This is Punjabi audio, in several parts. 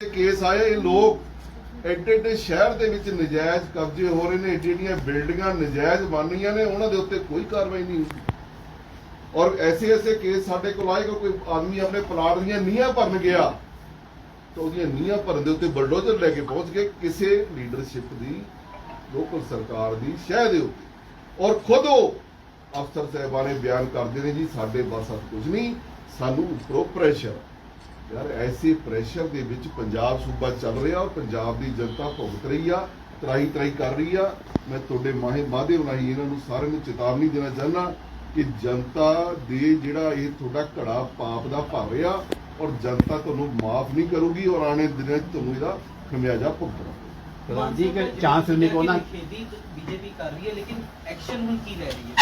ਕੇਸ ਆਏ, ਇਹ ਲੋਕ ਐਡੇ ਐਡੇ ਸ਼ਹਿਰ ਦੇ ਵਿੱਚ ਨਜਾਇਜ਼ ਕਬਜ਼ੇ ਹੋ ਰਹੇ ਨੇ ਏਡੀਆਂ ਬਿਲਡਿੰਗਾਂ ਨਜਾਇਜ਼ ਬਣ ਰਹੀਆਂ ਨੇ, ਉਹਨਾਂ ਦੇ ਉੱਤੇ ਕੋਈ ਕਾਰਵਾਈ ਨਹੀਂ ਹੁੰਦੀ। ਔਰ ਐਸੇ ਐਸੇ ਕੇਸ ਸਾਡੇ ਕੋਲ ਆਏ ਕਿ ਕੋਈ ਆਦਮੀ ਆਪਣੇ ਪਲਾਟ ਦੀਆਂ ਨੀਹਾਂ ਭਰਨ ਗਿਆ, ਤਾਂ ਉਹਦੀਆਂ ਨੀਹਾਂ ਭਰਨ ਦੇ ਉੱਤੇ ਬਲਡੋਜ਼ਰ ਲੈ ਕੇ ਪਹੁੰਚ ਗਏ, ਕਿਸੇ ਲੀਡਰਸ਼ਿਪ ਦੀ ਲੋਕਲ ਸਰਕਾਰ ਦੀ ਸ਼ਹਿਰ ਦੇ ਉੱਤੇ। ਔਰ ਖੁਦ ਉਹ ਅਫਸਰ ਸਾਹਿਬਾਨੇ ਬਿਆਨ ਕਰਦੇ ਨੇ, ਜੀ ਸਾਡੇ ਬਸ ਹੱਥ ਕੁਝ ਨਹੀਂ, ਸਾਨੂੰ ਉੱਪਰੋਂ ਪ੍ਰੈਸ਼ਰ ਯਾਰ ਐਸੇ ਪ੍ਰੈਸ਼ਰ ਦੇ ਵਿੱਚ ਪੰਜਾਬ ਸੂਬਾ ਚੱਲ ਰਿਹਾ ਔਰ ਪੰਜਾਬ ਦੀ ਜਨਤਾ ਭੁਗਤ ਰਹੀ ਆ ਤਰਾਈ ਤਰਾਈ ਕਰ ਰਹੀ ਆ। ਮੈਂ ਤੁਹਾਡੇ ਮਾਹੇ ਮਾਧੇ ਬਣਾਈ ਇਹਨਾਂ ਨੂੰ ਸਾਰਿਆਂ ਨੂੰ ਚੇਤਾਵਨੀ ਦੇਣਾ ਚਾਹੁੰਦਾ ਕਿ ਜਨਤਾ ਦੇ ਜਿਹੜਾ ਇਹ ਤੁਹਾਡਾ ਘੜਾ ਪਾਪ ਦਾ ਭਰ ਰਿਹਾ ਔਰ ਜਨਤਾ ਤੁਹਾਨੂੰ ਮਾਫ ਨਹੀਂ ਕਰੂਗੀ ਔਰ ਆਣੇ ਦਿਨਾਂ 'ਚ ਤੁਹਾਨੂੰ ਇਹਦਾ ਖਮਿਆਜਾ ਭੁਗਤਣਾ ਪ੍ਰਧਾਨ ਜੀ ਕਿ ਚਾਂਸ ਲੈਣੇ ਕੋ ਨਾ। ਖੇਤੀ ਬੀਜੇਪੀ ਕਰ ਰਹੀ ਹੈ ਲੇਕਿਨ ਐਕਸ਼ਨ ਹੁਣ ਕੀ ਲੈ ਰਹੀ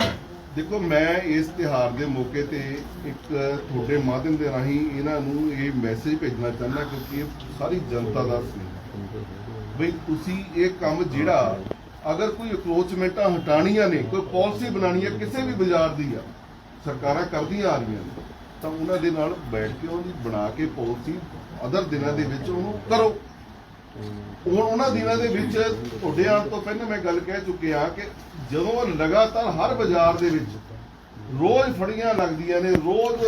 ਹੈ? ਦੇਖੋ, ਮੈਂ ਇਸ ਤਿਹਾਰ ਦੇ ਮੌਕੇ ਤੇ ਇੱਕ ਤੁਹਾਡੇ ਮਾਧਿਅਮ ਦੇ ਰਾਹੀਂ ਇਹਨਾਂ ਨੂੰ ਇਹ ਮੈਸੇਜ ਭੇਜਣਾ ਚਾਹੁੰਦਾ ਕਿਉਂਕਿ ਇਹ ਸਾਰੀ ਜਨਤਾ ਦਾ ਸੁਨੇਹਾ ਬਈ ਤੁਸੀਂ ਇਹ ਕੰਮ ਜਿਹੜਾ, ਅਗਰ ਕੋਈ ਅਕਰੋਚਮੈਂਟਾਂ ਹਟਾਣੀਆਂ ਨੇ, ਕੋਈ ਪਾਲਿਸੀ ਬਣਾਣੀ ਹੈ, ਕਿਸੇ ਵੀ ਬਾਜ਼ਾਰ ਦੀ ਆ, ਸਰਕਾਰਾਂ ਕਰਦੀਆਂ ਆ ਰਹੀਆਂ ਨੇ, ਤਾਂ ਉਹਨਾਂ ਦੇ ਨਾਲ ਬੈਠ ਕੇ ਉਹਦੀ ਬਣਾ ਕੇ ਪਾਲਿਸੀ ਅਦਰ ਦਿਨਾਂ ਦੇ ਵਿੱਚ ਉਹਨੂੰ ਕਰੋ। ਹੁਣ ਉਹਨਾਂ ਦਿਨਾਂ ਦੇ ਵਿੱਚ ਤੁਹਾਡੇ ਆਉਣ ਤੋਂ ਪਹਿਲਾਂ ਮੈਂ ਗੱਲ ਕਹਿ ਚੁੱਕਿਆ ਕਿ ਜਦੋਂ ਲਗਾਤਾਰ ਹਰ ਬਾਜ਼ਾਰ ਦੇ ਵਿੱਚ ਰੋਜ਼ ਫੜੀਆਂ ਲੱਗਦੀਆਂ ਨੇ, ਰੋਜ਼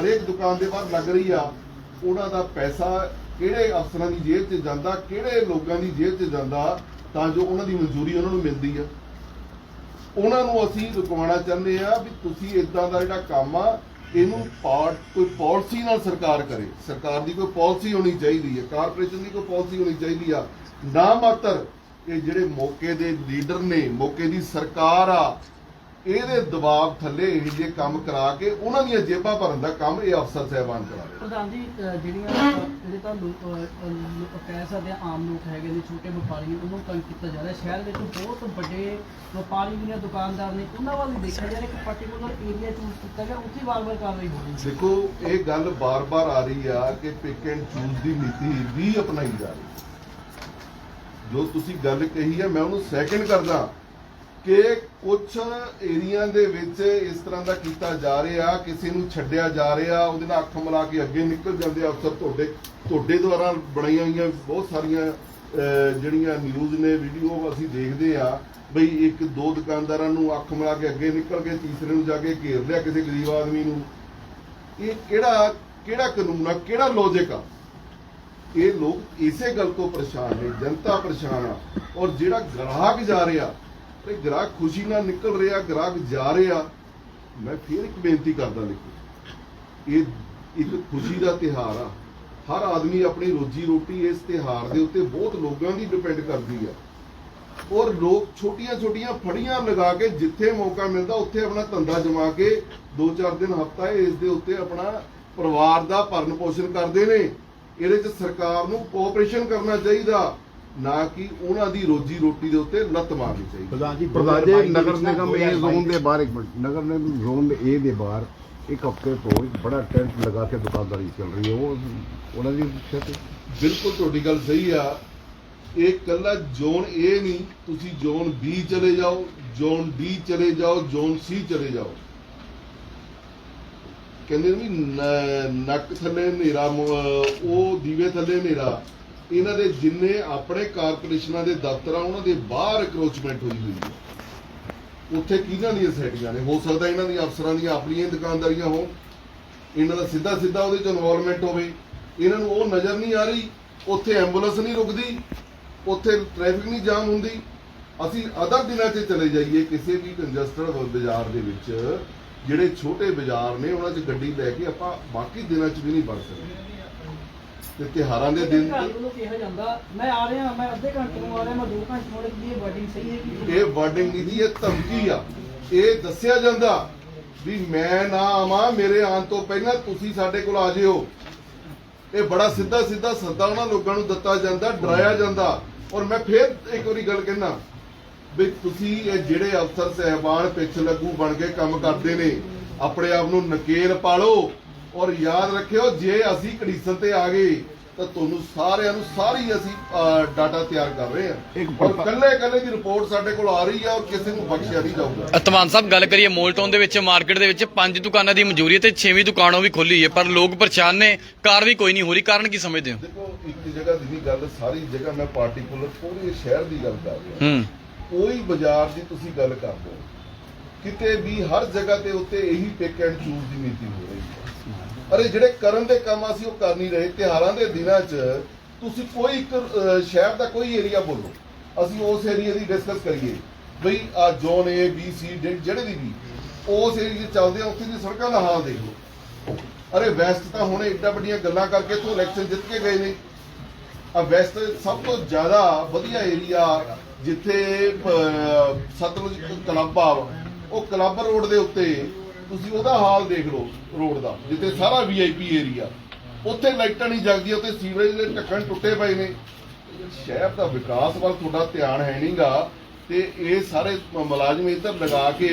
ਹਰੇਕ ਦੁਕਾਨ ਦੇ ਬਾਹਰ ਲੱਗ ਰਹੀ ਆ, ਉਹਨਾਂ ਦਾ ਪੈਸਾ ਕਿਹੜੇ ਅਫਸਰਾਂ ਦੀ ਜੇਬ 'ਚ ਜਾਂਦਾ, ਕਿਹੜੇ ਲੋਕਾਂ ਦੀ ਜੇਬ 'ਚ ਜਾਂਦਾ, ਤਾਂ ਜੋ ਉਹਨਾਂ ਦੀ ਮਨਜ਼ੂਰੀ ਉਹਨਾਂ ਨੂੰ ਮਿਲਦੀ ਆ। ਉਹਨਾਂ ਨੂੰ ਅਸੀਂ ਰੁਕਵਾਉਣਾ ਚਾਹੁੰਦੇ ਆ ਵੀ ਤੁਸੀਂ ਇਦਾਂ ਦਾ ਜਿਹੜਾ ਕੰਮ ਆ ਇਹਨੂੰ ਪਾਰਟ ਕੋਈ ਪਾਲਿਸੀ ਨਾਲ ਸਰਕਾਰ ਕਰੇ। ਸਰਕਾਰ ਦੀ ਕੋਈ ਪਾਲਿਸੀ ਹੋਣੀ ਚਾਹੀਦੀ ਹੈ, ਕਾਰਪੋਰੇਸ਼ਨ ਦੀ ਕੋਈ ਪਾਲਿਸੀ ਹੋਣੀ ਚਾਹੀਦੀ ਆ। ਨਾ ਮਾਤਰ ਇਹ ਜਿਹੜੇ ਮੌਕੇ ਦੇ ਲੀਡਰ ਨੇ, ਮੌਕੇ ਦੀ ਸਰਕਾਰ ਆ ਇਹਦੇ ਦਬਾਅ ਥੱਲੇ ਇਹ ਜਿਹੇ ਕੰਮ ਕਰਾ ਕੇ ਉਹਨਾਂ ਦੀਆਂ ਜੇਬਾਂ ਭਰਨ ਦਾ ਕੰਮ ਇਹ ਅਫਸਰ ਸਹਿਬਾਨ ਕਰਾ ਰਹੇ ਪ੍ਰਧਾਨ ਜੀ ਜਿਹੜੀਆਂ ਜਿਹੜੇ ਤਾਂ ਲੋਕ ਕਹਿ ਸਕਦੇ ਆ ਆਮ ਲੋਕ ਹੈਗੇ ਨੇ ਛੋਟੇ ਵਪਾਰੀ ਉਹਨੂੰ ਤੰਗ ਕੀਤਾ ਜਾ ਰਿਹਾ। ਸ਼ਹਿਰ ਵਿੱਚ ਬਹੁਤ ਵੱਡੇ ਵਪਾਰੀ ਵੀ ਨੇ ਦੁਕਾਨਦਾਰ ਨੇ ਉਹਨਾਂ ਵੱਲ ਵੀ ਦੇਖਿਆ ਜਾ ਰਿਹਾ ਕਿ ਪਾਰਟਿਕੂਲਰ ਏਰੀਆ ਚੂਜ਼ ਕੀਤਾ ਗਿਆ ਉੱਥੇ ਵਾਰ-ਵਾਰ ਕਾਰਵਾਈ ਹੋ ਰਹੀ ਹੈ। ਦੇਖੋ ਇਹ ਗੱਲ ਬਾਰ-ਬਾਰ ਆ ਰਹੀ ਆ ਕਿ ਪਿਕ ਐਂਡ ਚੂਜ਼ ਦੀ ਨੀਤੀ ਵੀ ਅਪਣਾਈ ਜਾ ਰਹੀ ਹੈ। ਜੋ ਤੁਸੀਂ ਗੱਲ ਕਹੀ ਹੈ ਮੈਂ ਉਹਨੂੰ ਸੈਕਿੰਡ ਕਰਦਾ। ਕਿ ਕੁਝ ਏਰੀਆ ਦੇ ਵਿੱਚ ਇਸ ਤਰ੍ਹਾਂ ਦਾ ਕੀਤਾ ਜਾ ਰਿਹਾ, ਕਿਸੇ ਨੂੰ ਛੱਡਿਆ ਜਾ ਰਿਹਾ, ਉਹਦੇ ਨਾਲ ਅੱਖ ਮਿਲਾ ਕੇ ਅੱਗੇ ਨਿਕਲ ਜਾਂਦੇ ਆ ਅਫਸਰ ਤੁਹਾਡੇ ਤੁਹਾਡੇ ਦੁਆਰਾ ਬਣਾਈਆਂ ਹੋਈਆਂ ਬਹੁਤ ਸਾਰੀਆਂ ਜਿਹੜੀਆਂ ਨਿਊਜ਼ ਨੇ ਵੀਡੀਓ ਅਸੀਂ ਦੇਖਦੇ ਆ, ਬਈ ਇੱਕ ਦੋ ਦੁਕਾਨਦਾਰਾਂ ਨੂੰ ਅੱਖ ਮਿਲਾ ਕੇ ਅੱਗੇ ਨਿਕਲ ਕੇ ਤੀਸਰੇ ਨੂੰ ਜਾ ਕੇ ਘੇਰ ਲਿਆ ਕਿਸੇ ਗਰੀਬ ਆਦਮੀ ਨੂੰ। ਇਹ ਕਿਹੜਾ ਕਿਹੜਾ ਕਾਨੂੰਨ ਆ, ਕਿਹੜਾ ਲੌਜੀਕ ਆ? ਇਹ ਲੋਕ ਇਸੇ ਗੱਲ ਤੋਂ ਪਰੇਸ਼ਾਨ ਨੇ, ਜਨਤਾ ਪਰੇਸ਼ਾਨ ਆ। ਔਰ ਜਿਹੜਾ ਗ੍ਰਾਹਕ ਜਾ ਰਿਹਾ ਤੇ ਗ੍ਰਾਹਕ ਖੁਸ਼ੀ ਨਾਲ ਨਿਕਲ ਰਿਹਾ, ਗ੍ਰਾਹਕ ਜਾ ਰਿਹਾ, ਮੈਂ ਫੇਰ ਇੱਕ ਬੇਨਤੀ ਕਰਦਾ ਦੇਖੋ। ਇਹ ਇੱਕ ਖੁਸ਼ੀ ਦਾ ਤਿਹਾਰ ਆ। ਹਰ ਆਦਮੀ ਆਪਣੀ ਰੋਜੀ ਰੋਟੀ ਇਸ ਤਿਹਾਰ ਦੇ ਉੱਤੇ ਬਹੁਤ ਲੋਕਾਂ ਦੀ ਡਿਪੈਂਡ ਕਰਦੀ ਆ। ਔਰ ਲੋਕ ਛੋਟੀਆਂ ਛੋਟੀਆਂ ਫੜੀਆਂ ਲਗਾ ਕੇ ਜਿੱਥੇ ਮੌਕਾ ਮਿਲਦਾ, ਉੱਥੇ ਆਪਣਾ ਧੰਦਾ ਜਮਾ ਕੇ 2-4 ਦਿਨ ਹਫਤਾ ਇਸ ਦੇ ਉੱਤੇ ਆਪਣਾ ਪਰਿਵਾਰ ਦਾ ਭਰਨ ਪੋਸ਼ਣ ਕਰਦੇ ਨੇ। ਇਹਦੇ 'ਚ ਸਰਕਾਰ ਨੂੰ ਕੋਆਪਰੇਸ਼ਨ ਕਰਨਾ ਚਾਹੀਦਾ। ਨਾ ਕਿ ਉਹਨਾਂ ਦੀ ਰੋਜੀ ਰੋਟੀ ਦੇ ਉੱਤੇ ਲੱਤ ਮਾਰਨੀ ਚਾਹੀਦੀ। ਪ੍ਰਧਾਨ ਜੀ ਪ੍ਰਧਾਨ ਜੀ 2022 ਦੇ ਨਗਰ ਨਿਗਮ ਇਹ 2022 ਜ਼ੋਨ ਦੇ ਬਾਹਰ ਇੱਕ ਮਿੰਟ ਨਗਰ ਨਿਗਮ ਜ਼ੋਨ ਦੇ ਏ ਦੇ ਬਾਹਰ ਇੱਕ ਹਫ਼ਤੇ ਤੋਂ ਇੱਕ ਬੜਾ ਟੈਂਟ ਲਗਾ ਕੇ ਦੁਕਾਨਦਾਰੀ ਚੱਲ ਰਹੀ ਹੈ। ਉਹ ਉਹਨਾਂ ਦੀ ਸਿਹਤ ਬਿਲਕੁਲ ਤੁਹਾਡੀ ਗੱਲ ਸਹੀ ਆ। ਇਹ ਕੱਲਾ ਜ਼ੋਨ ਏ ਨਹੀਂ ਤੁਸੀਂ ਜ਼ੋਨ ਬੀ ਚਲੇ ਜਾਓ ਜ਼ੋਨ ਡੀ ਚਲੇ ਜਾਓ ਜ਼ੋਨ ਸੀ ਚਲੇ ਜਾਓ। ਕਹਿੰਦੇ ਨੇ ਵੀ ਨੱਕ ਥੱਲੇ ਹਨੇਰਾ ਉਹ ਦੀਵੇ ਥੱਲੇ ਹਨੇਰਾ। ਇਹਨਾਂ ਦੇ ਜਿੰਨੇ ਆਪਣੇ ਕਾਰਪੋਰੇਸ਼ਨਾਂ ਦੇ ਦਫ਼ਤਰ ਆ, ਉਹਨਾਂ ਦੇ ਬਾਹਰ ਅਕਰੋਚਮੈਂਟ ਹੋਈ ਹੋਈ ਹੈ। ਉੱਥੇ ਕਿਹਨਾਂ ਦੀਆਂ ਸੈਟੀਆਂ ਨੇ? ਹੋ ਸਕਦਾ ਇਹਨਾਂ ਦੀਆਂ ਅਫਸਰਾਂ ਦੀਆਂ, ਆਪਣੀਆਂ ਦੁਕਾਨਦਾਰੀਆਂ ਹੋਣ। ਇਹਨਾਂ ਦਾ ਸਿੱਧਾ ਸਿੱਧਾ ਉਹਦੇ ਚ ਇਨਵੋਲਵਮੈਂਟ ਹੋਵੇ। ਇਹਨਾਂ ਨੂੰ ਉਹ ਨਜ਼ਰ ਨਹੀਂ ਆ ਰਹੀ। ਉੱਥੇ ਐਂਬੂਲੈਂਸ ਨਹੀਂ ਰੁਕਦੀ। ਉੱਥੇ ਟ੍ਰੈਫਿਕ ਨਹੀਂ ਜਾਮ ਹੁੰਦੀ। ਅਸੀਂ ਅਦਰ ਦਿਨਾਂ 'ਚ ਚਲੇ ਜਾਈਏ ਕਿਸੇ ਵੀ ਕੰਜਸਟਡ ਬਾਜ਼ਾਰ ਦੇ ਵਿੱਚ। ਜਿਹੜੇ ਛੋਟੇ ਬਾਜ਼ਾਰ ਨੇ, ਉਹਨਾਂ 'ਚ ਗੱਡੀ ਲੈ ਕੇ ਆਪਾਂ ਬਾਕੀ ਦਿਨਾਂ 'ਚ ਵੀ ਨਹੀਂ ਵੜ ਸਕਦੇ। ਤੇ ਤਿਹਾਰਾਂ ਦੇ ਦਿਨ ਘਰ ਵੱਲੋਂ ਕਿਹਾ ਜਾਂਦਾ ਮੈਂ ਆ ਰਿਹਾ ਮੈਂ ਅੱਧੇ ਘੰਟੇ ਨੂੰ ਆ ਰਿਹਾ ਮੈਂ 2 ਘੰਟੇ ਨੂੰ ਆ ਰਿਹਾ ਕੀ ਇਹ ਵਰਡਿੰਗ ਸਹੀ ਹੈ ਕਿ ਇਹ ਵਾਰਡਿੰਗ ਦੀ ਇਹ ਧਮਕੀ ਆ। ਇਹ ਦੱਸਿਆ ਜਾਂਦਾ ਵੀ ਮੈਂ ਨਾ ਆਵਾਂ ਮੇਰੇ ਆਉਣ ਤੋਂ ਪਹਿਲਾਂ ਤੁਸੀਂ ਸਾਡੇ ਕੋਲ ਆ ਜਿਓ। ਇਹ ਬੜਾ ਸਿੱਧਾ ਸਿੱਧਾ ਸੱਦਾ ਉਹਨਾਂ ਲੋਕਾਂ ਨੂੰ ਦਿੱਤਾ ਜਾਂਦਾ ਡਰਾਇਆ ਜਾਂਦਾ। ਔਰ ਮੈਂ ਫੇਰ ਇੱਕ ਵਾਰੀ ਗੱਲ ਕਹਿਣਾ ਵੀ ਤੁਸੀਂ ਇਹ ਜਿਹੜੇ ਅਫਸਰ ਸਹਿਬਾਨ ਪਿੱਛ ਲੱਗੂ ਬਣ ਕੇ ਕੰਮ ਕਰਦੇ ਨੇ ਆਪਣੇ ਆਪ ਨੂੰ ਨਕੇਲ ਪਾਲੋ। ਔਰ ਯਾਦ ਰੱਖਿਓ ਜੇ ਅਸੀਂ ਕੜੀਸਨ ਤੇ ਆ ਗਏ ਤਾਂ ਤੁਹਾਨੂੰ ਸਾਰਿਆਂ ਨੂੰ ਸਾਰੀ ਅਸੀਂ ਡਾਟਾ ਤਿਆਰ ਕਰ ਰਹੇ ਹਾਂ। ਇੱਕ ਔਰ ਕੱਲੇ ਕੱਲੇ ਦੀ ਰਿਪੋਰਟ ਸਾਡੇ ਕੋਲ ਆ ਰਹੀ ਆ ਔਰ ਕਿਸੇ ਨੂੰ ਬਖਸ਼ਿਆ ਨਹੀਂ ਜਾਊਗਾ। ਧਮਾਨ ਸਾਹਿਬ ਗੱਲ ਕਰੀਏ ਮੋਲਟਾਊਨ ਦੇ ਵਿੱਚ ਮਾਰਕੀਟ ਦੇ ਵਿੱਚ ਪੰਜ ਦੁਕਾਨਾਂ ਦੀ ਮਨਜ਼ੂਰੀ ਹੈ ਤੇ ਛੇਵੀਂ ਦੁਕਾਨ ਉਹ ਵੀ ਖੋਲੀ ਹੈ ਪਰ ਲੋਕ ਪਰੇਸ਼ਾਨ ਨੇ ਕਾਰ ਵੀ ਕੋਈ ਨਹੀਂ ਹੋ ਰਹੀ ਕਾਰਨ ਕੀ ਸਮਝਦੇ ਹੋ? ਦੇਖੋ ਇੱਕ ਜਗ੍ਹਾ ਦੀ ਨਹੀਂ ਗੱਲ ਸਾਰੀ ਜਗ੍ਹਾ ਮੈਂ ਪਾਰਟਿਕੂਲਰ ਪੂਰੇ ਸ਼ਹਿਰ ਦੀ ਗੱਲ ਕਰ ਰਿਹਾ। ਹੂੰ। ਕੋਈ ਬਾਜ਼ਾਰ ਦੀ ਤੁਸੀਂ ਗੱਲ ਕਰ ਲਓ ਕਿਤੇ ਵੀ ਹਰ ਜਗ੍ਹਾ ਤੇ ਉੱਤੇ ਇਹੀ ਪਿਕ ਐਂਡ ਚੂਜ਼ ਦੀ ਨੀਤੀ ਹੋ ਰਹੀ ਹੈ। ਅਰੇ ਜਿਹੜੇ ਕਰਨ ਦੇ ਕੰਮ ਅਸੀਂ ਉਹ ਕਰ ਨਹੀਂ ਰਹੇ। ਤਿਹਾਰਾਂ ਦੇ ਦਿਨਾਂ 'ਚ ਤੁਸੀਂ ਕੋਈ ਇੱਕ ਸ਼ਹਿਰ ਦਾ ਕੋਈ ਏਰੀਆ ਬੋਲੋ। ਅਸੀਂ ਉਸ ਏਰੀਆ ਦੀ ਡਿਸਕਸ ਕਰੀਏ। ਬਈ ਆ ਜ਼ੋਨ ਏ ਬੀ ਸੀ ਜਿਹੜੇ ਦੀ ਵੀ, ਉਸ ਏਰੀਆ 'ਚ ਚੱਲਦੇ ਆ, ਉੱਥੇ ਦੀ ਸੜਕਾਂ ਦਾ ਹਾਲ ਦੇਖ ਲਓ। ਅਰੇ ਵੈਸਟ ਤਾਂ ਹੁਣ ਏਡਾ ਵੱਡੀਆਂ ਗੱਲਾਂ ਕਰਕੇ ਤੋਂ ਇਲੈਕਸ਼ਨ ਜਿੱਤ ਕੇ ਗਏ ਨੇ। ਆ ਵੈਸਟ ਸਭ ਤੋਂ ਜ਼ਿਆਦਾ ਵਧੀਆ ਏਰੀਆ ਜਿੱਥੇ ਸਤਲੁਜ ਕਲੱਬ ਆ। ਉਹ ਕਲੱਬ ਰੋਡ ਦੇ ਉੱਤੇ ਤੁਸੀਂ ਉਹਦਾ ਹਾਲ ਦੇਖ ਲਓ ਰੋਡ ਦਾ ਜਿੱਥੇ ਸਾਰਾ ਵੀਆਈਪੀ ਏਰੀਆ ਉੱਥੇ ਲਾਈਟਾਂ ਨਹੀਂ ਜਗਦੀਆਂ ਉੱਥੇ ਸੀਵਰੇਜ ਦੇ ਢੱਕਣ ਟੁੱਟੇ ਪਏ ਨੇ। ਸ਼ਹਿਰ ਦਾ ਵਿਕਾਸ ਵੱਲ ਤੁਹਾਡਾ ਧਿਆਨ ਹੈ ਨਹੀਂਗਾ ਤੇ ਇਹ ਸਾਰੇ ਮੁਲਾਜ਼ਮ ਇੱਧਰ ਲਗਾ ਕੇ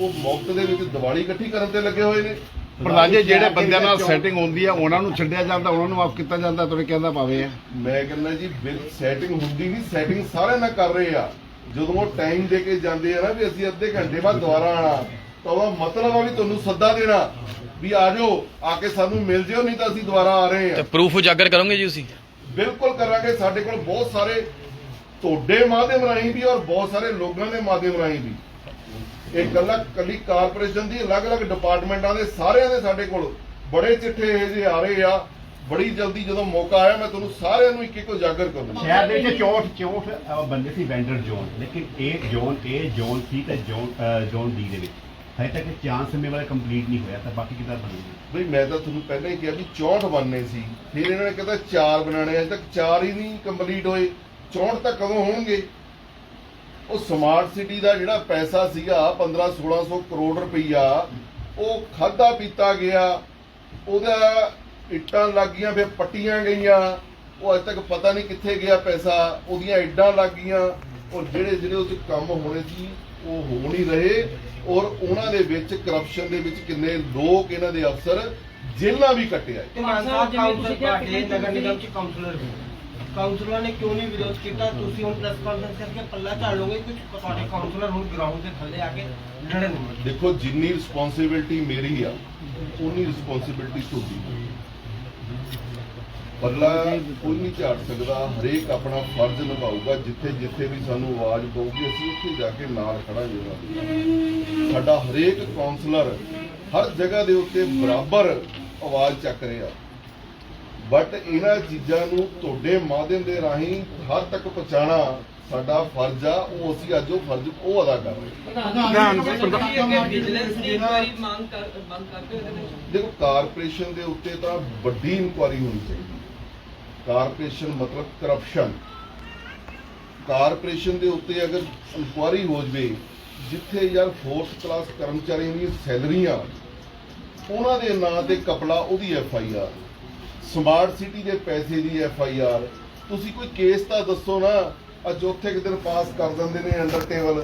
ਉਹ ਮੁਫਤ ਦੇ ਵਿੱਚ ਦੀਵਾਲੀ ਇਕੱਠੀ ਕਰਨ ਤੇ ਲੱਗੇ ਹੋਏ ਨੇ। ਪ੍ਰਧਾਨ ਜੀ ਜਿਹੜੇ ਬੰਦਿਆਂ ਨਾਲ ਸੈਟਿੰਗ ਹੁੰਦੀ ਆ ਉਹਨਾਂ ਨੂੰ ਛੱਡਿਆ ਜਾਂਦਾ ਉਹਨਾਂ ਨੂੰ ਆਫ ਕੀਤਾ ਜਾਂਦਾ ਤੁਹਾਡੇ ਕਹਿੰਦਾ ਪਾਵੇ ਆ। ਮੈਂ ਕਹਿੰਦਾ ਜੀ ਬਿਲ ਸੈਟਿੰਗ ਹੁੰਦੀ ਨਹੀਂ ਸੈਟਿੰਗ ਸਾਰਿਆਂ ਨਾਲ ਕਰ ਰਹੇ ਆ। ਜਦੋਂ ਉਹ ਟਾਈਮ ਦੇ ਕੇ ਜਾਂਦੇ ਆ ਨਾ ਵੀ ਅਸੀਂ ਅੱਧੇ ਘੰਟੇ ਬਾਅਦ ਦੁਬਾਰਾ ਆਣਾ ਤਾਂ ਉਹਦਾ ਮਤਲਬ ਆ ਵੀ ਤੁਹਾਨੂੰ ਸੱਦਾ ਦੇਣਾ ਵੀ ਆ ਜਾਓ ਆ ਕੇ ਸਾਨੂੰ ਮਿਲ ਜਿਓ ਨਹੀਂ ਤਾਂ ਅਸੀਂ ਦੁਬਾਰਾ ਆ ਰਹੇ ਤੇ ਪ੍ਰੂਫ ਉਜਾਗਰ ਕਰੋਗੇ ਜੀ ਤੁਸੀਂ? ਬਿਲਕੁਲ ਕਰਾਂਗੇ ਸਾਡੇ ਕੋਲ ਬਹੁਤ ਸਾਰੇ ਤੁਹਾਡੇ ਮਾਧਿਅਮ ਰਾਹੀਂ ਵੀ ਔਰ ਬਹੁਤ ਸਾਰੇ ਲੋਕਾਂ ਦੇ ਮਾਧਿਅਮ ਰਾਹੀਂ ਵੀ। ਇਹ ਕੱਲਾ ਕੱਲੀ ਕਾਰਪੋਰੇਸ਼ਨ ਦੀ ਅਲੱਗ-ਅਲੱਗ ਡਿਪਾਰਟਮੈਂਟਾਂ ਦੇ ਸਾਰਿਆਂ ਦੇ ਸਾਡੇ ਕੋਲ ਬੜੇ ਚਿੱਠੇ ਇਹ ਜਿਹੇ ਆ ਰਹੇ ਆ। ਬੜੀ ਜਲਦੀ ਜਦੋਂ ਮੌਕਾ ਆਇਆ ਮੈਂ ਤੁਹਾਨੂੰ ਸਾਰਿਆਂ ਨੂੰ ਇੱਕ ਇੱਕ ਉਜਾਗਰ ਕਰੂੰਗਾ। ਸ਼ਹਿਰ ਦੇ ਵਿੱਚ 64 64 ਅਹ, ਬੰਦੇ ਸੀ ਵੈਂਡਰ ਜ਼ੋਨ ਲੇਕਿਨ ਇਹ ਜ਼ੋਨ ਇਹ ਜ਼ੋਨ ਸੀ ਤੇ ਜ਼ੋਨ ਜ਼ੋਨ ਡੀ ਦੇ ਵਿੱਚ। ਹਜੇ ਤੱਕ ਚਾਂਸ ਸਮੇਂ ਵਾਲਾ ਕੰਪਲੀਟ ਨਹੀਂ ਹੋਇਆ, ਤਾਂ ਬਾਕੀ ਕਿਦਾਂ ਬਣੂਗੀ? ਬਈ ਮੈਂ ਤਾਂ ਤੁਹਾਨੂੰ ਪਹਿਲਾਂ ਹੀ ਕਿਹਾ ਵੀ 64 ਬਣਨੇ ਸੀ, ਫਿਰ ਇਹਨਾਂ ਨੇ ਕਹਿੰਦਾ 4 ਬਣਾਣੇ ਅਜੇ ਤੱਕ 4 ਹੀ ਨਹੀਂ ਕੰਪਲੀਟ ਹੋਏ। 64 ਤਾਂ ਕਦੋਂ ਹੋਣਗੇ? ਉਹ ਸਮਾਰਟ ਸਿਟੀ ਦਾ ਜਿਹੜਾ ਪੈਸਾ ਸੀਗਾ 15 1600 ਕਰੋੜ ਰੁਪਈਆ, ਉਹ ਖਾਦਾ ਪੀਤਾ ਗਿਆ। ਉਹਦਾ ਇੱਟਾਂ ਲੱਗੀਆਂ ਫਿਰ ਪੱਟੀਆਂ ਗਈਆਂ। ਉਹ ਅਜੇ ਤੱਕ ਪਤਾ ਨਹੀਂ ਕਿੱਥੇ ਗਿਆ ਪੈਸਾ, ਉਹਦੀਆਂ ਇੱਡਾਂ ਲੱਗੀਆਂ ਉਹ ਜਿਹੜੇ ਜਿਹੜੇ ਉਸ ਕੰਮ ਹੋਣੇ ਸੀ, ਉਹ ਹੋ ਨਹੀਂ ਰਹੇ। ਔਰ ਉਹਨਾਂ ਦੇ ਵਿੱਚ ਕਰਪਸ਼ਨ ਦੇ ਵਿੱਚ ਕਿੰਨੇ ਲੋਕ ਇਹਨਾਂ ਦੇ ਅਫਸਰ ਜੇਲ੍ਹਾਂ ਵੀ ਕੱਟਿਆ ਸਾਹਿਬ ਨਗਰ ਨਿਗਮ ਚ ਕਾਉਂਸਲਰ ਵੀ ਕਾਉਂਸਲਰਾਂ ਨੇ ਕਿਉਂ ਨਹੀਂ ਵਿਰੋਧ ਕੀਤਾ? ਤੁਸੀਂ ਹੁਣ ਪ੍ਰੈਸ ਕਾਨਫਰੰਸ ਕਰਕੇ ਪੱਲਾ ਝਾੜ ਲੋਗੇ ਕਿ ਤੁਹਾਡੇ ਕਾਉਂਸਲਰ ਹੁਣ ਗਰਾਊਂਡ ਦੇ ਥੱਲੇ ਆ ਕੇ ਲੜਨਗੇ ਦੇਖੋ ਜਿੰਨੀ ਰਿਸਪੌਂਸਿਬਿਲਟੀ ਮੇਰੀ ਆ ਉਨੀ ਰਿਸਪੌਂਸਿਬਿਲਟੀ ਤੁਹਾਡੀ ਹੈ। ਪੱਲਾ ਕੋਈ ਨਹੀਂ ਝਾੜ ਸਕਦਾ ਹਰੇਕ ਆਪਣਾ ਫਰਜ਼ ਨਿਭਾਊਗਾ ਜਿੱਥੇ ਜਿੱਥੇ ਵੀ ਸਾਨੂੰ ਆਵਾਜ਼ ਪਊਗੀ ਅਸੀਂ ਉੱਥੇ ਜਾ ਕੇ ਨਾਲ ਖੜਾਂਗੇ ਉਹਨਾਂ ਦੇ ਸਾਡਾ ਹਰੇਕ ਕਾਉਂਸਲਰ ਹਰ ਜਗ੍ਹਾ ਦੇ ਉੱਤੇ ਬਰਾਬਰ ਆਵਾਜ਼ ਚੱਕ ਰਿਹਾ। ਬਟ ਇਹਨਾਂ ਚੀਜ਼ਾਂ ਨੂੰ ਤੁਹਾਡੇ ਮਾਧਿਅਮ ਦੇ ਰਾਹੀਂ ਹੱਦ ਤੱਕ ਪਹੁੰਚਾਉਣਾ ਸਾਡਾ ਫਰਜ਼ ਆ ਉਹ ਅਸੀਂ ਅੱਜ ਉਹ ਫਰਜ਼ ਉਹ ਅਦਾ ਕਰ ਰਹੇ ਦੇਖੋ ਕਾਰਪੋਰੇਸ਼ਨ ਦੇ ਉੱਤੇ ਤਾਂ ਵੱਡੀ ਇਨਕੁਆਰੀ ਹੋਣੀ ਚਾਹੀਦੀ। ਕਾਰਪੋਰੇਸ਼ਨ ਮਤਲਬ ਕਰਪਸ਼ਨ ਕਾਰਪੋਰੇਸ਼ਨ ਦੇ ਉੱਤੇ ਅਗਰ ਇਨਕੁਆਰੀ ਹੋ ਜਵੇ, ਜਿੱਥੇ ਯਾਰ ਫੋਰਥ ਕਲਾਸ ਕਰਮਚਾਰੀਆਂ ਦੀਆਂ ਸੈਲਰੀਆਂ, ਉਹਨਾਂ ਦੇ ਨਾਂ ਤੇ ਕਪੜਾ ਉਹਦੀ F I R smart city ਦੇ ਪੈਸੇ ਦੀ ਐਫ ਆਈ ਆਰ ਤੁਸੀਂ ਕੋਈ ਕੇਸ ਤਾਂ ਦੱਸੋ ਨਾ, ਅੱਜ ਚੌਥੇ ਕੁ ਦਿਨ ਪਾਸ ਕਰ ਦਿੰਦੇ ਨੇ ਅੰਡਰ ਟੇਬਲ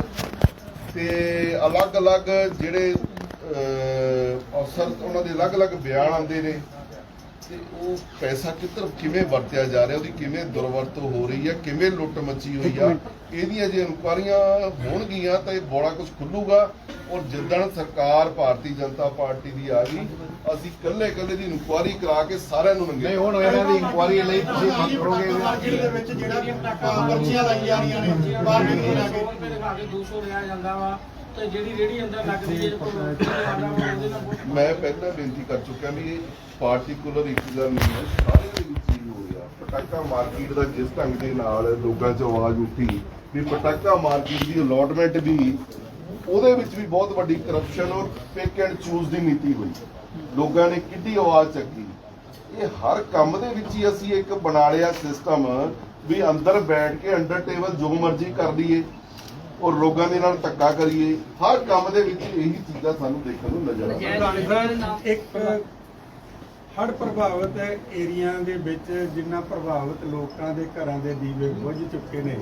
ਤੇ ਅਲੱਗ-ਅਲੱਗ ਜਿਹੜੇ ਅਫਸਰ, ਉਹਨਾਂ ਦੇ ਅਲੱਗ-ਅਲੱਗ ਬਿਆਨ ਆਉਂਦੇ ਨੇ। ਤੇ ਉਹ ਪੈਸਾ ਕਿੱਧਰ ਕਿਵੇਂ ਵਰਤਿਆ ਜਾ ਰਿਹਾ ਉਹਦੀ ਕਿਵੇਂ ਦੁਰਵਰਤੋਂ ਹੋ ਰਹੀ ਹੈ ਕਿਵੇਂ ਲੁੱਟ ਮੱਚੀ ਹੋਈ ਆ ਇਹਦੀਆਂ ਜੇ ਇਨਕੁਆਰੀਆਂ ਹੋਣਗੀਆਂ ਤਾਂ ਇਹ ਬੜਾ ਕੁਝ ਖੁੱਲੂਗਾ ਔਰ ਜਿੱਦਣ ਸਰਕਾਰ ਭਾਰਤੀ ਜਨਤਾ ਪਾਰਟੀ ਦੀ ਆ ਗਈ ਅਸੀਂ ਕੱਲੇ ਕੱਲੇ ਦੀ ਇਨਕੁਆਰੀ ਕਰਾ ਕੇ ਸਾਰਿਆਂ ਨੂੰ ਨਹੀਂ ਮੰਗੇ ਹੁਣ ਇਹਨਾਂ ਦੀ ਇਨਕੁਆਰੀ ਲਈ ਤੁਸੀਂ ਮੰਗ ਕਰੋਗੇ ਮਾਰਕੀਟ ਦੇ ਵਿੱਚ ਜਿਹੜਾ ਕਿ ਪਟਾਕਾ ਪਰਚੀਆਂ ਲਾਈ ਜਾ ਰਹੀਆਂ ਨੇ ਬਾਰਗੇਨਿੰਗ ਲਾ ਕੇ। 100 ਰੁਪਏ ਦਿਖਾ ਕੇ 200 ਲਿਆ ਜਾਂਦਾ ਵਾ। ਤੇ ਜਿਹੜੀ ਰੇੜੀ ਅੰਦਰ ਲੱਗਦੀ ਹੈ ਕੋਈ ਉਹਦੇ ਨਾਲ ਬਹੁਤ ਮੈਂ ਪਹਿਲਾਂ ਬੇਨਤੀ ਕਰ ਚੁੱਕਿਆ ਵੀ ਇਹ ਪਾਰਟਿਕੂਲਰ ਇੱਕ ਗੱਲ ਨਹੀਂ ਹੈ ਸਾਰੇ ਦੇ ਵਿੱਚ ਹੀ ਹੋ ਰਿਹਾ। ਪਟਾਕਾ ਮਾਰਕੀਟ ਦਾ ਜਿਸ ਢੰਗ ਦੇ ਨਾਲ ਲੋਕਾਂ 'ਚ ਆਵਾਜ਼ ਉੱਠੀ ਵੀ ਪਟਾਕਾ ਮਾਰਕੀਟ ਦੀ ਅਲੋਟਮੈਂਟ ਵੀ ਉਹਦੇ ਵਿੱਚ ਵੀ ਬਹੁਤ ਵੱਡੀ ਕਰਪਸ਼ਨ ਔਰ ਪਿਕ ਐਂਡ ਚੂਜ਼ ਦੀ ਨੀਤੀ ਹੋਈ। ਲੋਕਾਂ ਨੇ ਕਿੱਡੀ ਆਵਾਜ਼ ਚੱਕੀ। ਇਹ ਹਰ ਕੰਮ ਦੇ ਵਿੱਚ ਹੀ ਅਸੀਂ ਇੱਕ ਬਣਾ ਲਿਆ ਸਿਸਟਮ ਵੀ ਅੰਦਰ ਬੈਠ ਕੇ ਅੰਡਰ ਟੇਬਲ ਜੋ ਮਰਜ਼ੀ ਕਰ ਲਈਏ। ਔਰ ਲੋਕਾਂ ਦੇ ਨਾਲ ਧੱਕਾ ਕਰੀਏ ਹਰ ਕੰਮ ਦੇ ਵਿੱਚ ਇਹੀ ਚੀਜ਼ਾਂ ਸਾਨੂੰ ਦੇਖਣ ਨੂੰ ਨਜ਼ਰ ਆਉਂਦੀਆਂ। ਇੱਕ ਹੜ੍ਹ ਪ੍ਰਭਾਵਿਤ ਏਰੀਆ ਦੇ ਵਿੱਚ ਜਿੰਨਾ ਪ੍ਰਭਾਵਿਤ ਲੋਕਾਂ ਦੇ ਘਰਾਂ ਦੇ ਦੀਵੇ ਬੁਝ ਚੁੱਕੇ ਨੇ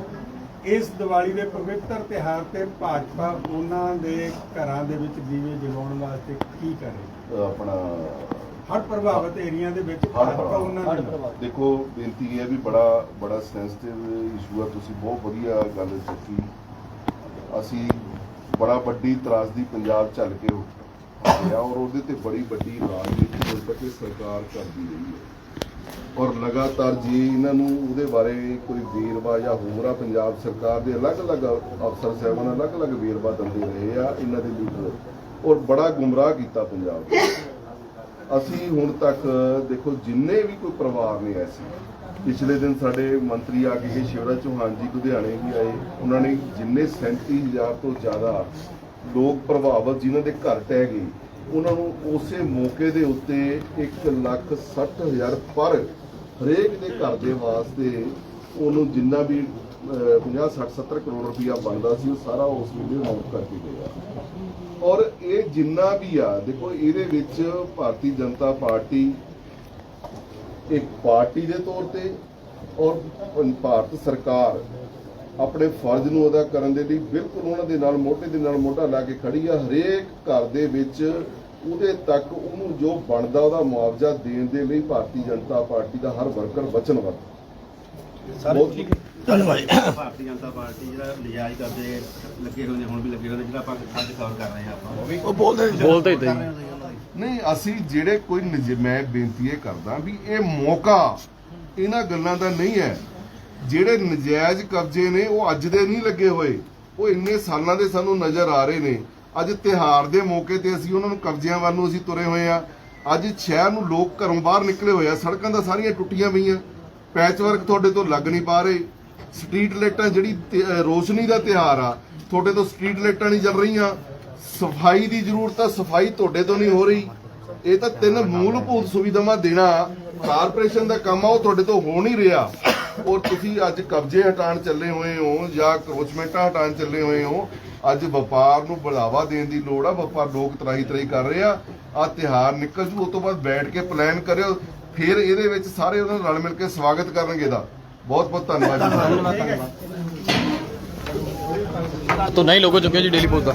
ਇਸ ਦੀਵਾਲੀ ਦੇ ਪਵਿੱਤਰ ਤਿਉਹਾਰ ਤੇ ਭਾਜਪਾ ਉਹਨਾਂ ਦੇ ਘਰਾਂ ਦੇ ਵਿੱਚ ਦੀਵੇ ਜਗਾਉਣ ਵਾਸਤੇ ਕੀ ਕਰੇ? ਆਪਣਾ ਹੜ੍ਹ ਪ੍ਰਭਾਵਿਤ ਏਰੀਆ ਦੇ ਵਿੱਚ ਭਾਜਪਾ ਉਹਨਾਂ ਦੀ ਦੇਖੋ ਬੇਨਤੀ ਇਹ ਹੈ ਵੀ ਬੜਾ ਬੜਾ ਸੈਂਸਿਟਿਵ ਇਸ਼ੂ ਆ। ਤੁਸੀਂ ਬਹੁਤ ਵਧੀਆ ਗੱਲ ਚੱਕੀ ਅਸੀਂ ਬੜਾ ਵੱਡੀ ਤਰਾਸਦੀ ਪੰਜਾਬ ਚੱਲ ਕੇ ਆਇਆ ਔਰ ਉਹਦੇ ਤੇ ਬੜੀ ਵੱਡੀ ਰਾਜਨੀਤੀ ਹੁਣ ਤੱਕ ਸਰਕਾਰ ਕਰਦੀ ਰਹੀ ਹੈ। ਔਰ ਲਗਾਤਾਰ ਜੀ ਇਹਨਾਂ ਨੂੰ ਉਹਦੇ ਬਾਰੇ ਕੋਈ ਵੇਰਵਾ ਜਾਂ ਹੋਰ ਆ, ਪੰਜਾਬ ਸਰਕਾਰ ਦੇ ਅਲੱਗ-ਅਲੱਗ ਅਫਸਰ ਸਾਹਿਬਾਨ ਅਲੱਗ-ਅਲੱਗ ਵੇਰਵਾ ਦਿੰਦੇ ਰਹੇ ਆ ਇਹਨਾਂ ਦੇ ਲੀਡਰ ਔਰ ਬੜਾ ਗੁੰਮਰਾਹ ਕੀਤਾ ਪੰਜਾਬ ਅਸੀਂ ਹੁਣ ਤੱਕ ਦੇਖੋ ਜਿੰਨੇ ਵੀ ਕੋਈ ਪਰਿਵਾਰ ਨੇ ਐਸੇ ਪਿਛਲੇ ਦਿਨ ਸਾਡੇ ਮੰਤਰੀ ਆ ਕੇ ਸ਼ਿਵਰਾਜ ਚੌਹਾਨ ਜੀ ਲੁਧਿਆਣੇ ਵੀ ਆਏ। ਉਹਨਾਂ ਨੇ ਜਿੰਨੇ 37000 ਤੋਂ ਜ਼ਿਆਦਾ ਲੋਕ ਪ੍ਰਭਾਵਿਤ ਜਿਨ੍ਹਾਂ ਦੇ ਘਰ ਟਹਿ ਗਏ, ਉਹਨਾਂ ਨੂੰ ਉਸੇ ਮੌਕੇ ਦੇ ਉੱਤੇ 1 ਲੱਖ 60 ਹਜ਼ਾਰ ਪਰ ਹਰੇਕ ਦੇ ਘਰ ਦੇ ਵਾਸਤੇ ਉਹਨੂੰ ਜਿੰਨਾ ਵੀ 50 60 70 ਕਰੋੜ ਰੁਪਇਆ ਬਣਦਾ ਸੀ, ਉਹ ਸਾਰਾ ਉਸ ਵੇਲੇ ਮਾਫ ਕਰਕੇ ਗਿਆ ਔਰ ਇਹ ਜਿੰਨਾ ਵੀ ਆ, ਦੇਖੋ, ਇਹਦੇ ਵਿੱਚ ਭਾਰਤੀ ਜਨਤਾ ਪਾਰਟੀ ਇੱਕ ਪਾਰਟੀ ਦੇ ਤੌਰ ਤੇ ਔਰ ਭਾਰਤ ਸਰਕਾਰ ਆਪਣੇ ਫਰਜ਼ ਨੂੰ ਅਦਾ ਕਰਨ ਦੇ ਲਈ ਬਿਲਕੁਲ ਉਹਨਾਂ ਦੇ ਨਾਲ ਮੋਢੇ ਦੇ ਨਾਲ ਮੋਢਾ ਲਾ ਕੇ ਖੜੀ ਆ। ਹਰੇਕ ਘਰ ਦੇ ਵਿੱਚ ਉਹਦੇ ਤੱਕ ਉਹਨੂੰ ਜੋ ਬਣਦਾ ਉਹਦਾ ਮੁਆਵਜ਼ਾ ਦੇਣ ਦੇ ਲਈ ਭਾਰਤੀ ਜਨਤਾ ਪਾਰਟੀ ਦਾ ਹਰ ਵਰਕਰ ਵਚਨਬੱਧ। ਬਹੁਤ ਭਾਰਤੀ ਜਨਤਾ ਪਾਰਟੀ ਜਿਹੜਾ ਨਜਾਇਜ਼ ਕਰਦੇ ਲੱਗੇ ਹੋਏ ਨੇ ਹੁਣ ਵੀ ਲੱਗੇ ਹੋਏ ਨੇ ਜਿਹੜਾ ਆਪਾਂ ਅੱਜ ਕਵਰ ਕਰ ਰਹੇ ਹਾਂ ਆਪਾਂ। ਉਹ ਬੋਲਦੇ ਹੀ ਤੇ ਨਹੀਂ, ਅਸੀਂ ਜਿਹੜੇ ਕੋਈ ਨਜ- ਮੈਂ ਬੇਨਤੀ ਇਹ ਕਰਦਾ ਵੀ ਇਹ ਮੌਕਾ ਇਹਨਾਂ ਗੱਲਾਂ ਦਾ ਨਹੀਂ ਹੈ। ਜਿਹੜੇ ਨਜਾਇਜ਼ ਕਬਜ਼ੇ ਨੇ, ਉਹ ਅੱਜ ਦੇ ਨਹੀਂ ਲੱਗੇ ਹੋਏ। ਉਹ ਇੰਨੇ ਸਾਲਾਂ ਦੇ ਸਾਨੂੰ ਨਜ਼ਰ ਆ ਰਹੇ ਨੇ। ਅੱਜ ਤਿਹਾਰ ਦੇ ਮੌਕੇ ਤੇ ਅਸੀਂ ਉਹਨਾਂ ਨੂੰ ਕਬਜ਼ਿਆਂ ਵੱਲ ਨੂੰ ਅਸੀਂ ਤੁਰੇ ਹੋਏ ਆ ਅੱਜ ਸ਼ਹਿਰ ਨੂੰ ਲੋਕ ਘਰੋਂ ਬਾਹਰ ਨਿਕਲੇ ਹੋਏ ਆ। ਸੜਕਾਂ ਤਾਂ ਸਾਰੀਆਂ ਟੁੱਟੀਆਂ ਪਈਆਂ। ਪੈਚ ਵਰਕ ਤੁਹਾਡੇ ਤੋਂ ਲੱਗ ਨਹੀਂ ਪਾ ਰਹੇ। ਸਟਰੀਟ ਲਾਈਟਾਂ ਜਿਹੜੀ ਤੇ- ਅਹ ਰੋਸ਼ਨੀ ਦਾ ਤਿਹਾਰ ਆ, ਤੁਹਾਡੇ ਤੋਂ ਸਟਰੀਟ ਲਾਈਟਾਂ ਨਹੀਂ ਚੱਲ ਰਹੀਆਂ। ਸਫ਼ਾਈ ਦੀ ਜ਼ਰੂਰਤ ਆ, ਸਫ਼ਾਈ ਤੁਹਾਡੇ ਤੋਂ ਨਹੀਂ ਹੋ ਰਹੀ। ਇਹ ਤਾਂ ਤਿੰਨ ਮੂਲਭੂਤ ਸੁਵਿਧਾਵਾਂ ਦੇਣਾ, ਕਾਰਪੋਰੇਸ਼ਨ ਦਾ ਕੰਮ ਆ, ਉਹ ਤੁਹਾਡੇ ਤੋਂ ਹੋ ਨਹੀਂ ਰਿਹਾ। ਔਰ ਤੁਸੀਂ ਅੱਜ ਕਬਜ਼ੇ ਹਟਾਉਣ ਚੱਲੇ ਹੋਏ ਹੋ ਜਾਂ ਕਰੋਚਮੈਂਟਾਂ ਹਟਾਉਣ ਚੱਲੇ ਹੋਏ ਹੋ। ਅੱਜ ਵਪਾਰ ਨੂੰ ਬੜਾਵਾ ਦੇਣ ਦੀ ਲੋੜ ਆ, ਵਪਾਰ ਲੋਕ ਤਰਾਈ ਤਰਾਈ ਕਰ ਰਹੇ ਆ। ਆ ਤਿਹਾਰ ਨਿਕਲ ਜੂ ਉਸ ਤੋਂ ਬਾਅਦ ਬੈਠ ਕੇ ਪਲਾਨ ਕਰਿਓ, ਫਿਰ ਇਹਦੇ ਵਿੱਚ ਸਾਰੇ ਉਹਨਾਂ ਨਾਲ ਰਲ ਮਿਲ ਕੇ ਸਵਾਗਤ ਕਰਨਗੇ ਦਾ। ਬਹੁਤ ਬਹੁਤ ਧੰਨਵਾਦ ਜੀ तो नहीं लोग हो चुके हैं जी डेली पोस्ट का